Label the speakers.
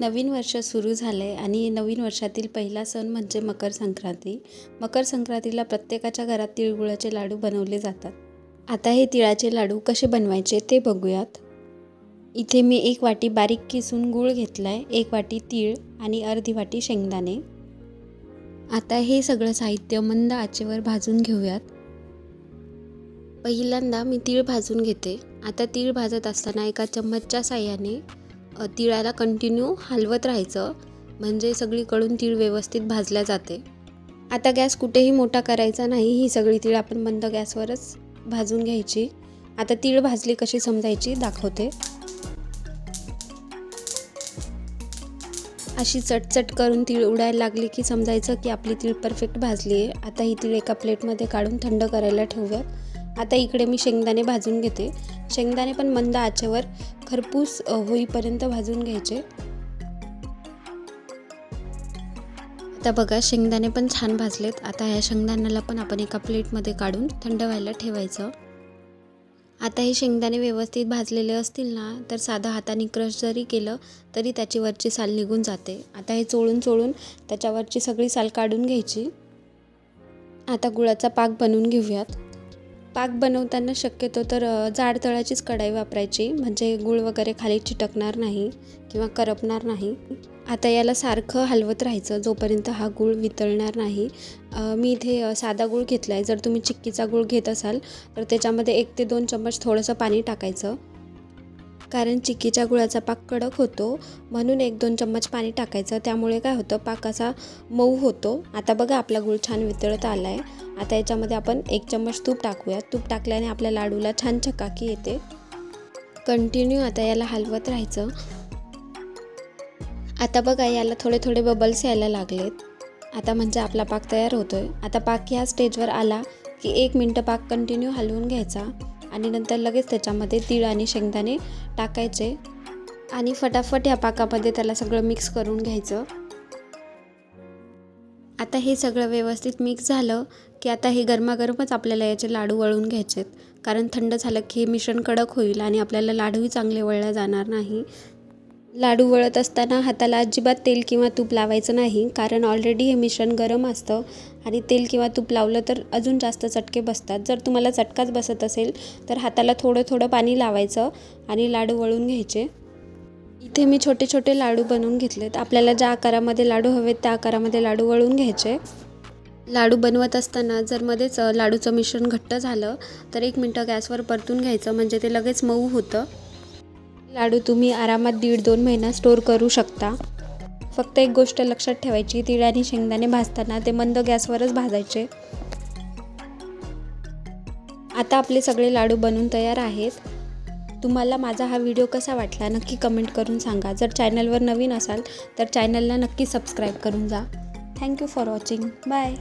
Speaker 1: नवीन वर्ष सुरू झालं आहे आणि नवीन वर्षातील पहिला सण म्हणजे मकर संक्रांती. मकर संक्रांतीला प्रत्येकाच्या घरात तिळगुळाचे लाडू बनवले जातात. आता हे तिळाचे लाडू कसे बनवायचे ते बघूयात. इथे मी एक वाटी बारीक किसून गूळ घेतला आहे एक वाटी तीळ आणि अर्धी वाटी शेंगदाणे. आता हे सगळं साहित्य मंद आचेवर भाजून घेऊयात. पहिल्यांदा मी तीळ भाजून घेते. आता तीळ भाजत असताना एका चम्मचच्या साह्याने तिळाला कंटिन्यू हलवत राहायचं. म्हणजे सगळीकडून तीळ व्यवस्थित भाजल्या जाते. आता गॅस कुठेही मोठा करायचा नाही. ही सगळी तीळ आपण बंद गॅसवरच भाजून घ्यायची. आता तीळ भाजली कशी समजायची दाखवते. अशी चटचट करून तीळ उडायला लागली की समजायचं की आपली तीळ परफेक्ट भाजली आहे आता ही तीळ एका प्लेटमध्ये काढून थंड करायला ठेवूयात. आता इकडे मी शेंगदाणे भाजून घेते. शेंगदाणे पण मंद आचेवर खरपूस होईपर्यंत भाजून घ्यायचे. आता बघा शेंगदाणे पण छान भाजलेत. आता ह्या शेंगदाण्याला पण आपण एका प्लेटमध्ये काढून थंड व्हायला ठेवायचं. आता हे शेंगदाणे व्यवस्थित भाजलेले असतील ना तर साधं हाताने क्रश जरी केलं तरी त्याची वरची साल निघून जाते. आता हे चोळून चोळून त्याच्यावरची सगळी साल काढून घ्यायची. आता गुळाचा पाक बनवून घेऊयात. पाक बनवताना शक्यतो तर जाड तळाचीच कढाई वापरायची. म्हणजे गूळ वगैरे खाली चिटकणार नाही किंवा करपणार नाही. आता याला सारखं हलवत राहायचं जोपर्यंत हा गूळ वितळणार नाही. मी इथे साधा गूळ घेतला आहे जर तुम्ही चिक्कीचा गूळ घेत असाल तर त्याच्यामध्ये एक ते दोन चम्मच थोडंसं पाणी टाकायचं. कारण चिकीच्या गुळाचा पाक कडक होतो म्हणून एक दोन चम्मच पाणी टाकायचं. त्यामुळे काय होतं पाक असा मऊ होतो. आता बघा आपला गुळ छान वितळत आला आहे आता याच्यामध्ये आपण एक चम्मच तूप टाकूया. तूप टाकल्याने आपल्या लाडूला छान चकाकी येते. कंटिन्यू आता याला हलवत राहायचं. आता बघा याला थोडे थोडे बबल्स यायला लागलेत. आता म्हणजे आपला पाक तयार होतोय. आता पाक ह्या स्टेजवर आला की एक मिनटं पाक कंटिन्यू हलवून घ्यायचा. आणि नंतर लगेच त्याच्यामध्ये तीळ आणि शेंगदाणे टाकायचे. आणि फटाफट या पाकामध्ये त्याला सगळं मिक्स करून घ्यायचं. आता हे सगळं व्यवस्थित मिक्स झालं की आता हे गरमागरमच आपल्याला याचे लाडू वळून घ्यायचे कारण थंड झालं की हे मिश्रण कडक होईल आणि आपल्याला लाडूही चांगले वळल्या जाणार नाही. लाडू वळत असताना हाताला अजिबात तेल किंवा तूप लावायचं नाही कारण ऑलरेडी हे मिश्रण गरम असतं आणि तेल किंवा तूप लावलं तर अजून जास्त चटके बसतात. जर तुम्हाला चटकाच बसत असेल तर हाताला थोडं थोडं पाणी लावायचं आणि लाडू वळून घ्यायचे. इथे मी छोटे छोटे लाडू बनवून घेतलेत. आपल्याला ज्या आकारामध्ये लाडू हवेत त्या आकारामध्ये लाडू वळून घ्यायचे. लाडू बनवत असताना जर मध्येच लाडूचं मिश्रण घट्ट झालं तर एक मिनटं गॅसवर परतून घ्यायचं म्हणजे ते लगेच मऊ होतं. लाडू तुम्ही आरामात दीड दोन महिना स्टोर करू शकता. फक्त एक गोष्ट लक्षात ठेवायची तीळ आणि शेंगदाणे भाजताना ते मंद गॅसवरच भाजायचे. आता आपले सगळे लाडू बनून तयार आहेत. तुम्हाला माझा हा व्हिडिओ कसा वाटला नक्की कमेंट करून सांगा. जर चॅनलवर नवीन असाल तर चॅनलला नक्की सबस्क्राईब करून जा. Thank you for watching bye